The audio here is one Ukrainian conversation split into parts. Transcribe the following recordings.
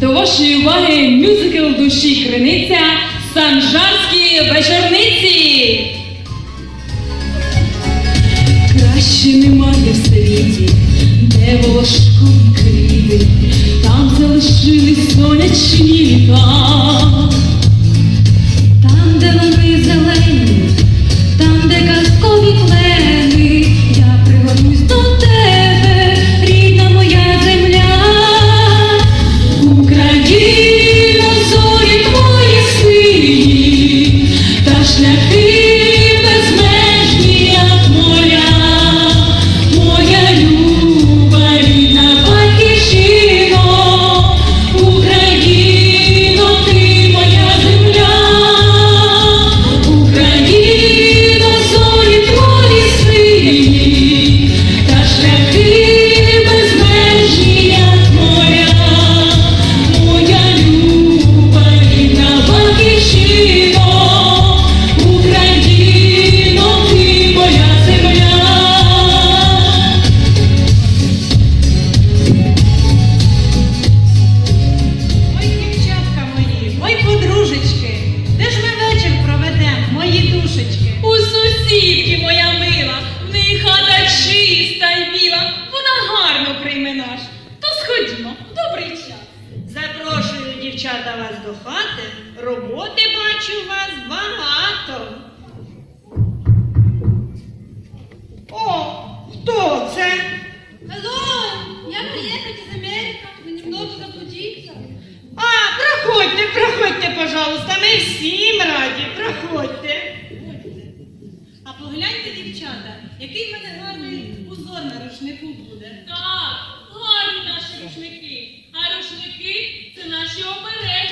До вашої уваги мюзикл душі криниця Санжарські вечорниці. Краще немає в світі, де волошком криви, там залишились сонячні літа. Дівчата вас до хати. Роботи бачу у вас багато. О, хто це? Алло, я приехать из Америки, вы немного заблудиться. А, проходьте, проходьте, пожалуйста, ми всім раді, проходьте. А погляньте, дівчата, який в мене гарний узор на рушнику буде. Так, гарні наші рушники. А рушники це наші обереги.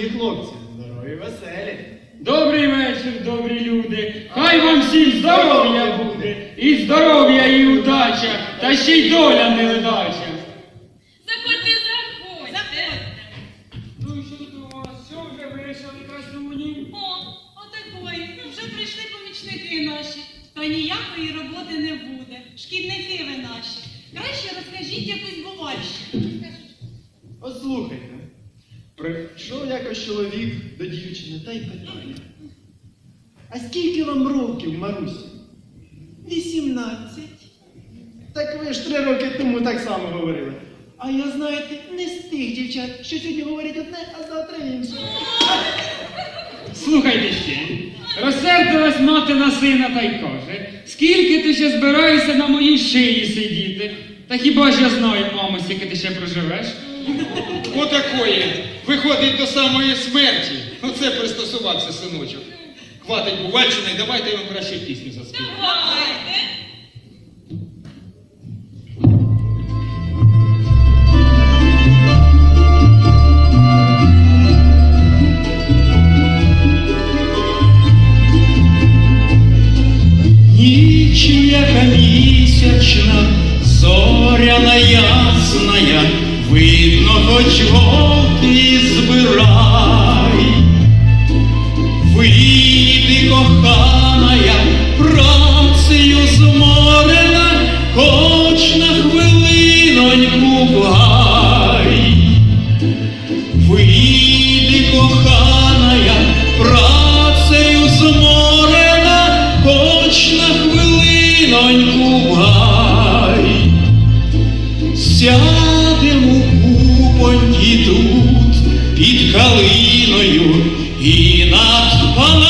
Молоді хлопці, здорові веселі. Добрий вечір, добрі люди. Хай вам всім здоров'я буде, і здоров'я, і удача, та ще й доля невдача. Заходьте, заходьте. Заходьте. Ну що вас? Що вже вирішили красуні? О, отакої, вже прийшли помічники наші. Та ніякої роботи не буде. Шкідники ви наші. Краще розкажіть якусь бувальщину. От слухайте. Прийшов якось чоловік до дівчини та й питає. А скільки вам років, Марусю? Вісімнадцять. Так ви ж три роки тому так само говорили. А я, знаєте, не з тих дівчат, що сьогодні говорять одне, а завтра інше. Слухайте ще. Розсердилась мати на сина та й каже, скільки ти ще збираєшся на моїй шиї сидіти? Та хіба ж я знаю, мамо, скільки ти ще проживеш? Отакої. Виходить до самої смерті. Оце пристосувався, синочок. Хватить бувальщини, давайте я вам краще пісню заспіваю. Давайте. Нічим you hold. калиною і над палатою.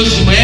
Deus de.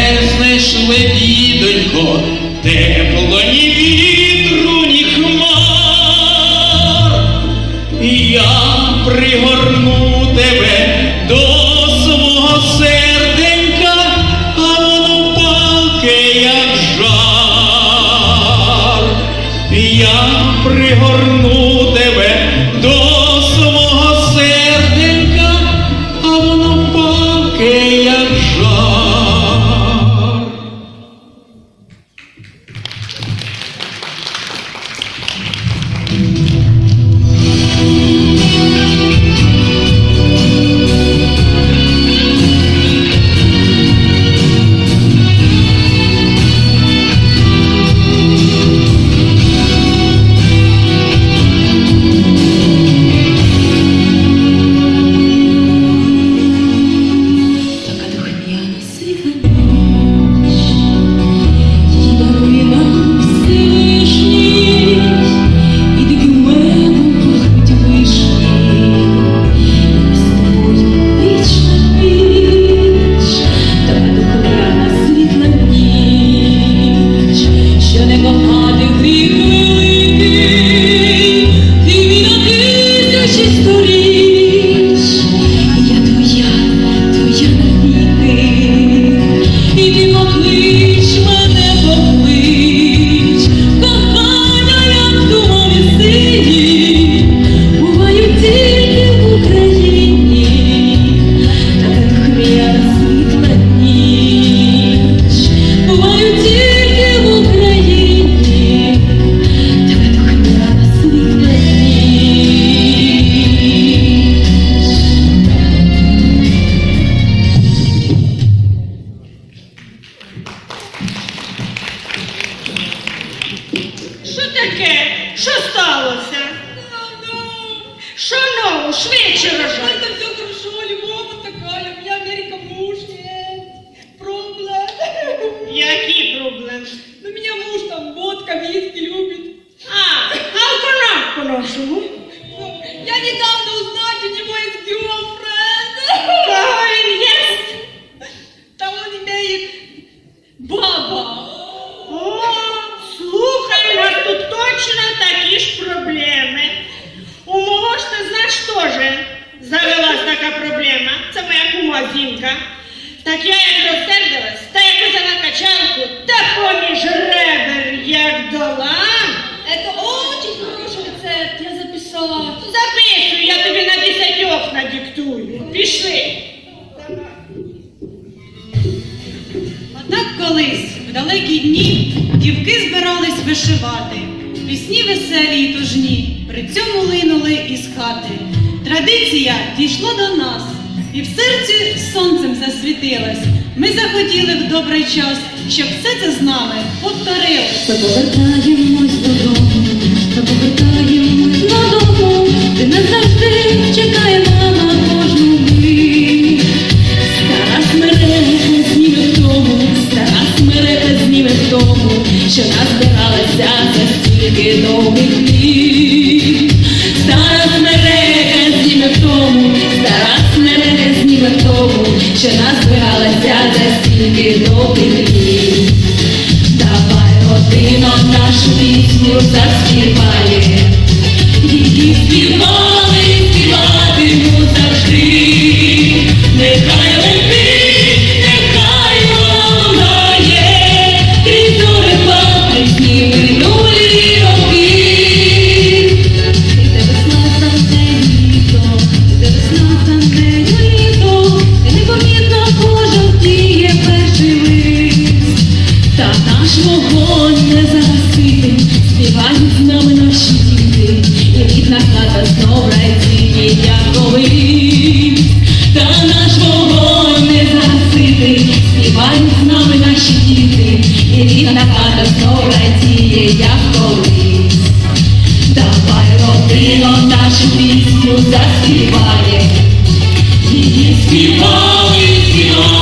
донька. Так я як розсердилась, та я казала качанку, та поміж ребер як дала. Это очень хороший рецепт, я записала. Записую, я тобі на десятьох надіктую. Пішли. Отак колись в далекі дні дівки збирались вишивати. Пісні веселі і тужні, при цьому линули із хати. Традиція дійшла до нас і в серці сонцем засвітилось. Ми захотіли в добрий час, щоб все це з нами повторилось. Повертаємось додому. побити, давай родина нашу пісню заспіває, її співає. Дівчина каже, що радіє, як колись. Давай родино нашу пісню заспіває. Її співали, співали.